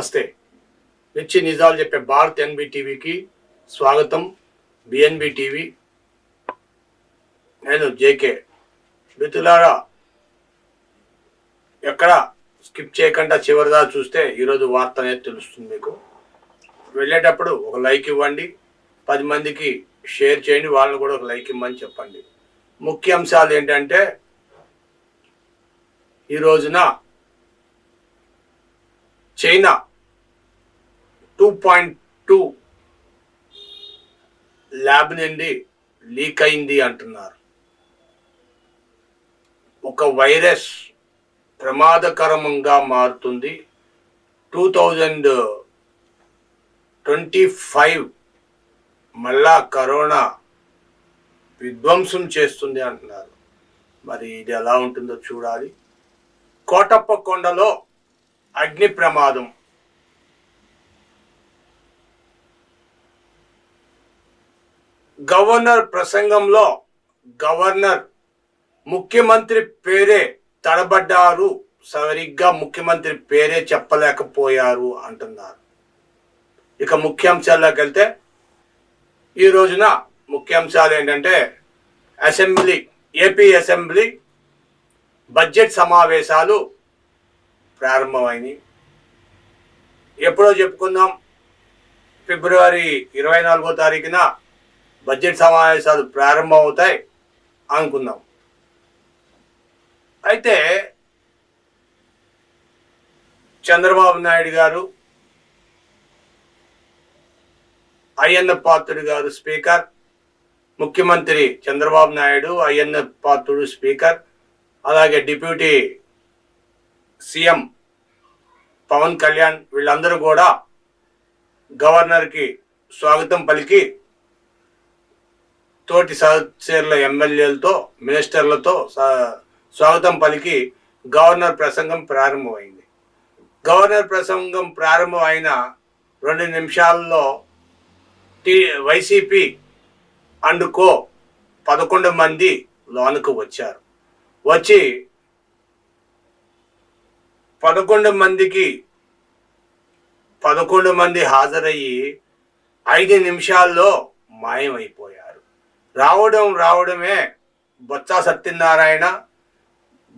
నమస్తే. మిర్చి నిజాలు చెప్పే భారత్ ఎన్బి టీవీకి స్వాగతం. బిఎన్బి టీవీ నేను జేకే. మిత్రులారా ఎక్కడ స్కిప్ చేయకుండా చివరిదా చూస్తే ఈరోజు వార్త అనేది తెలుస్తుంది మీకు. వెళ్ళేటప్పుడు ఒక లైక్ ఇవ్వండి. పది మందికి షేర్ చేయండి. వాళ్ళని కూడా ఒక లైక్ ఇవ్వమని చెప్పండి. ముఖ్య అంశాలు ఏంటంటే ఈ రోజున China two point two lab నుండి లీక్ అయింది అంటున్నారు. ఒక వైరస్ ప్రమాదకరంగా మారుతుంది. టూ థౌజండ్ ట్వంటీ ఫైవ్ మళ్ళా కరోనా విధ్వంసం చేస్తుంది అంటున్నారు. మరి ఇది ఎలా ఉంటుందో చూడాలి. కోటప్ప కొండలో అగ్ని ప్రమాదం. గవర్నర్ ప్రసంగంలో గవర్నర్ ముఖ్యమంత్రి పేరే తడబడ్డారు. సరిగ్గా ముఖ్యమంత్రి పేరే చెప్పలేకపోయారు అంటున్నారు. ఇక ముఖ్యాంశాల్లోకి వెళ్తే ఈ రోజున ముఖ్యాంశాలు ఏంటంటే అసెంబ్లీ ఏపీ అసెంబ్లీ బడ్జెట్ సమావేశాలు ప్రారంభమైనవి ఎప్పుడో చెప్పుకుందాం ఫిబ్రవరి ఇరవై నాలుగో తారీఖున బడ్జెట్ సమావేశాలు ప్రారంభమవుతాయి అనుకుందాం. అయితే చంద్రబాబు నాయుడు గారు అయ్యన్న పాత్రుడు గారు స్పీకర్ ముఖ్యమంత్రి చంద్రబాబు నాయుడు అయ్యన్న పాత్రుడు స్పీకర్ అలాగే డిప్యూటీ సీఎం పవన్ కళ్యాణ్ వీళ్ళందరూ కూడా గవర్నర్కి స్వాగతం పలికి తోటి సహచరుల ఎమ్మెల్యేలతో మినిస్టర్లతో స్వాగతం పలికి గవర్నర్ ప్రసంగం ప్రారంభమైంది. గవర్నర్ ప్రసంగం ప్రారంభం అయిన రెండు నిమిషాల్లో టీ వైసీపీ అండ్ కో పదకొండు మంది లోనుకు వచ్చారు. వచ్చి పదకొండు మందికి పదకొండు మంది హాజరయ్యి ఐదు నిమిషాల్లో మాయమైపోయారు. రావడం రావడమే బొత్స సత్యనారాయణ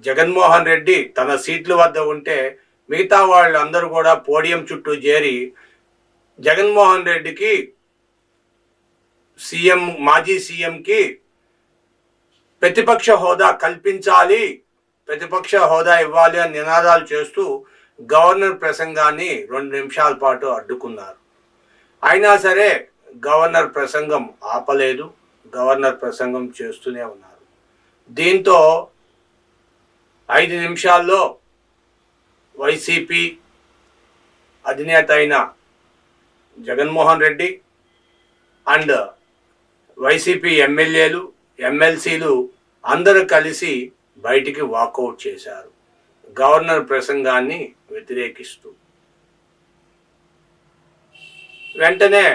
జగన్మోహన్ రెడ్డి తన సీట్ల వద్ద ఉంటే మిగతా వాళ్ళందరూ కూడా పోడియం చుట్టూ చేరి జగన్మోహన్ రెడ్డికి సీఎం మాజీ సీఎంకి ప్రతిపక్ష హోదా కల్పించాలి ప్రతిపక్ష హోదా ఇవ్వాలి అని నినాదాలు చేస్తూ గవర్నర్ ప్రసంగాన్ని రెండు నిమిషాల పాటు అడ్డుకున్నారు. అయినా సరే గవర్నర్ ప్రసంగం ఆపలేదు. గవర్నర్ ప్రసంగం చేస్తూనే ఉన్నారు. దీంతో ఐదు నిమిషాల్లో వైసీపీ అధినేత అయిన జగన్మోహన్ రెడ్డి అండ్ వైసీపీ ఎమ్మెల్యేలు ఎమ్మెల్సీలు అందరూ కలిసి బయటికి వాకౌట్ చేశారు. గవర్నర్ ప్రసంగాన్ని వ్యతిరేకిస్తూ. వెంటనే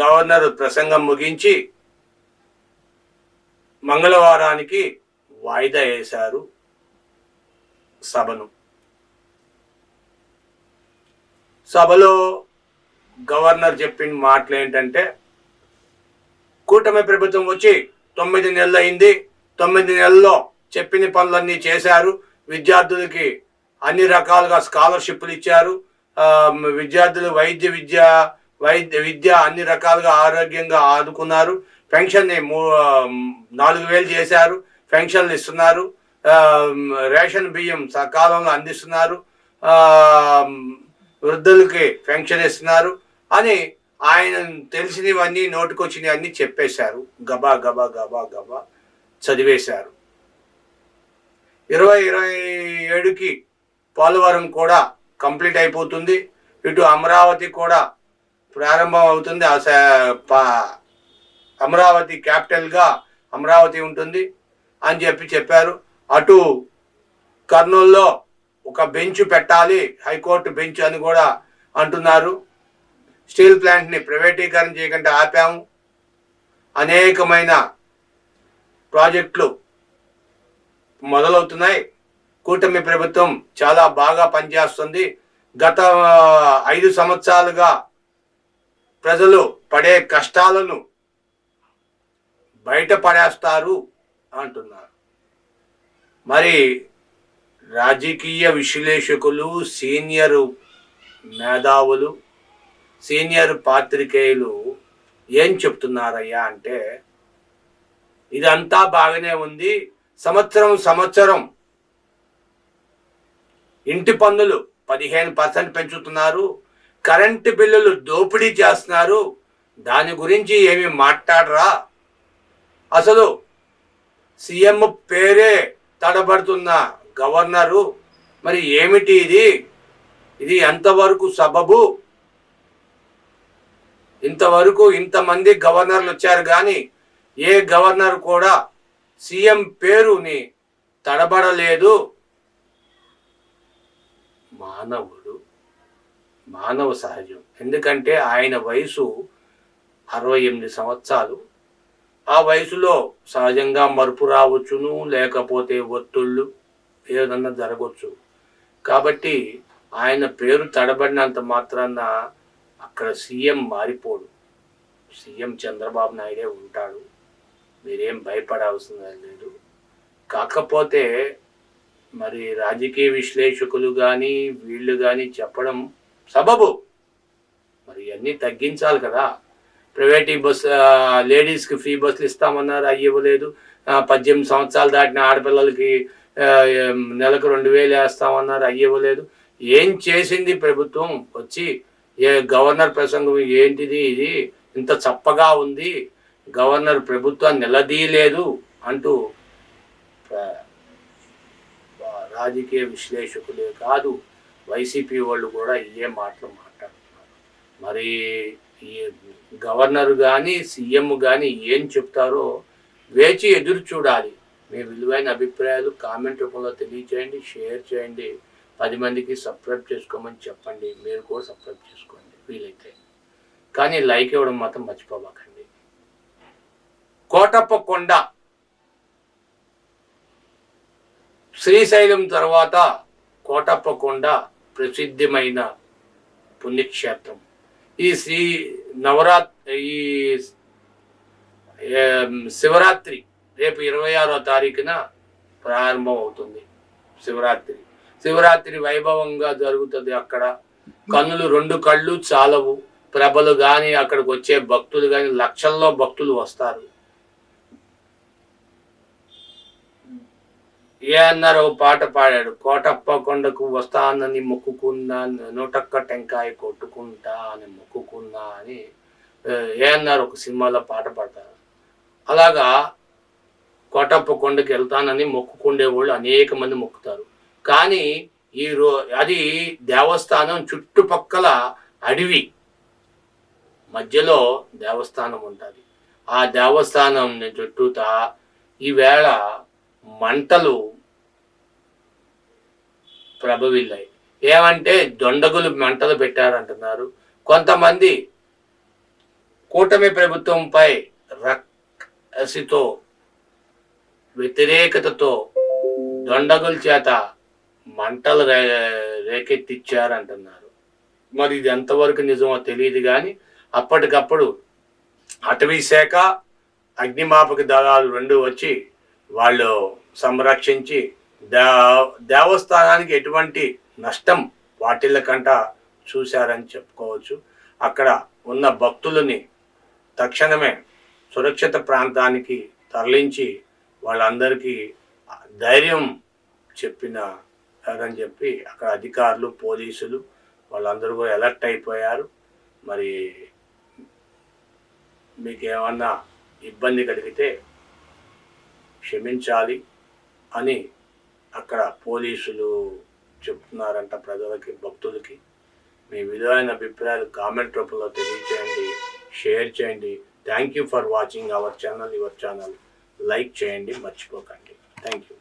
గవర్నర్ ప్రసంగం ముగించి మంగళవారానికి వాయిదా వేశారు సభను. సభలో గవర్నర్ చెప్పిన మాటలు ఏంటంటే కూటమి ప్రభుత్వం వచ్చి తొమ్మిది నెలలు అయింది తొమ్మిది నెలల్లో చెప్పిన పనులన్నీ చేశారు విద్యార్థులకి అన్ని రకాలుగా స్కాలర్షిప్లు ఇచ్చారు విద్యార్థులు వైద్య విద్య వైద్య విద్య అన్ని రకాలుగా ఆరోగ్యంగా ఆదుకున్నారు పెన్షన్ నాలుగు వేలు చేశారు పెన్షన్లు ఇస్తున్నారు రేషన్ బియ్యం సకాలంలో అందిస్తున్నారు వృద్ధులకి పెన్షన్ ఇస్తున్నారు అని ఆయన తెలిసినవన్నీ నోటుకొచ్చినవి అన్నీ చెప్పేశారు. గబా గబా గబా గబా చదివేశారు. ఇరవై ఇరవై ఏడుకి పోలవరం కూడా కంప్లీట్ అయిపోతుంది. ఇటు అమరావతి కూడా ప్రారంభం అవుతుంది. ఆ అమరావతి క్యాపిటల్గా అమరావతి ఉంటుంది అని చెప్పి చెప్పారు. అటు కర్నూల్లో ఒక బెంచ్ పెట్టాలి హైకోర్టు బెంచ్ అని కూడా అంటున్నారు. స్టీల్ ప్లాంట్ని ప్రైవేటీకరణ చేయకుండా ఆపాము. అనేకమైన ప్రాజెక్టులు మొదలవుతున్నాయి. కూటమి ప్రభుత్వం చాలా బాగా పనిచేస్తుంది. గత ఐదు సంవత్సరాలుగా ప్రజలు పడే కష్టాలను బయటపడేస్తారు అంటున్నారు. మరి రాజకీయ విశ్లేషకులు సీనియర్ మేధావులు సీనియర్ పాత్రికేయులు ఏం చెప్తున్నారయ్యా అంటే ఇదంతా బాగానే ఉంది. సంవత్సరం సంవత్సరం ఇంటి పన్నులు పదిహేను పర్సెంట్ పెంచుతున్నారు. కరెంటు బిల్లులు దోపిడీ చేస్తున్నారు. దాని గురించి ఏమి మాట్లాడరా? అసలు సీఎం పేరే తడబడుతున్న గవర్నరు. మరి ఏమిటి ఇది? ఇది ఎంతవరకు సబబు? ఇంతవరకు ఇంతమంది గవర్నర్లు వచ్చారు కానీ ఏ గవర్నర్ కూడా సీఎం పేరుని తడబడలేదు. మానవుడు మానవ సహజం. ఎందుకంటే ఆయన వయసు అరవై ఎనిమిది సంవత్సరాలు. ఆ వయసులో సహజంగా మరుపు రావచ్చును లేకపోతే ఒత్తిళ్ళు ఏదన్నా జరగవచ్చు కాబట్టి ఆయన పేరు తడబడినంత మాత్రాన అక్కడ సీఎం మారిపోడు. సీఎం చంద్రబాబు నాయుడే ఉంటాడు. మీరేం భయపడాల్సిన లేదు. కాకపోతే మరి రాజకీయ విశ్లేషకులు కానీ వీళ్ళు కానీ చెప్పడం సబబు. మరి ఇవన్నీ తగ్గించాలి కదా. ప్రైవేట్ బస్ లేడీస్కి ఫ్రీ బస్సులు ఇస్తామన్నారు అవి ఇవ్వలేదు. పద్దెనిమిది సంవత్సరాలు దాటిన ఆడపిల్లలకి నెలకు రెండు వేలు వేస్తామన్నారు అవి ఇవ్వలేదు. ఏం చేసింది ప్రభుత్వం? వచ్చి ఏ గవర్నర్ ప్రసంగం ఏంటిది ఇది? ఇంత చప్పగా ఉంది. గవర్నర్ ప్రభుత్వాన్ని నిలదీయలేదు అంటూ రాజకీయ విశ్లేషకులే కాదు వైసీపీ వాళ్ళు కూడా ఇవే మాటలు మాట్లాడుతున్నారు. మరి ఈ గవర్నర్ కానీ సీఎం కానీ ఏం చెప్తారో వేచి ఎదురు చూడాలి. మీ విలువైన అభిప్రాయాలు కామెంట్ రూపంలో తెలియచేయండి షేర్ చేయండి. పది మందికి సబ్స్క్రైబ్ చేసుకోమని చెప్పండి. మీరు కూడా సబ్స్క్రైబ్ చేసుకోండి. వీలైతే. కానీ లైక్ ఇవ్వడం మాత్రం మర్చిపోబాకండి. కోటప్ప కొండ. శ్రీశైలం తర్వాత కోటప్ప కొండ ప్రసిద్ధమైన పుణ్యక్షేత్రం. ఈ శ్రీ నవరాత్ ఈ శివరాత్రి రేపు ఇరవై ఆరో తారీఖున ప్రారంభం అవుతుంది శివరాత్రి. శివరాత్రి వైభవంగా జరుగుతుంది అక్కడ. కన్నులు రెండు కళ్ళు చాలవు. ప్రభలు కానీ అక్కడికి వచ్చే భక్తులు కానీ లక్షల్లో భక్తులు వస్తారు. ఏ అన్నారు పాట పాడాడు. కోటప్ప కొండకు వస్తానని మొక్కుకున్నా నూటక్క టెంకాయ కొట్టుకుంటా అని మొక్కుకున్నా అని ఏ అన్నారు ఒక సినిమాలో పాట పాడతారు. అలాగా కోటప్ప కొండకి వెళ్తానని మొక్కుకుండే వాళ్ళు అనేక మంది మొక్కుతారు. కానీ ఈ రో అది దేవస్థానం చుట్టుపక్కల అడవి మధ్యలో దేవస్థానం ఉంటుంది. ఆ దేవస్థానం చుట్టూతా ఈవేళ మంటలు ప్రభవిల్లాయి ఏమంటే దొండగులు మంటలు పెట్టారంటున్నారు. కొంతమంది కూటమి ప్రభుత్వంపై రక్సితో వ్యతిరేకతతో దొండగుల చేత మంటలు రేకెత్తిచ్చారంటున్నారు. మరి ఇది ఎంతవరకు నిజమో తెలియదు కానీ అప్పటికప్పుడు అటవీ శాఖ అగ్నిమాపక దళాలు రెండు వచ్చి వాళ్ళు సంరక్షించి దేవస్థానానికి ఎటువంటి నష్టం వాటిల్లకంట చూశారని చెప్పుకోవచ్చు. అక్కడ ఉన్న భక్తులని తక్షణమే సురక్షిత ప్రాంతానికి తరలించి వాళ్ళందరికీ ధైర్యం చెప్పిన అని చెప్పి అక్కడ అధికారులు పోలీసులు వాళ్ళందరూ కూడా అలర్ట్ అయిపోయారు. మరి మీకు ఏమన్నా ఇబ్బంది కలిగితే క్షమించాలి అని అక్కడ పోలీసులు చెప్తున్నారంట ప్రజలకి భక్తులకి. మీ విలువైన అభిప్రాయాలు కామెంట్ రూపంలో తెలియచేయండి షేర్ చేయండి. Thank you for watching our channel your channel like చేయండి మర్చిపోకండి. Thank you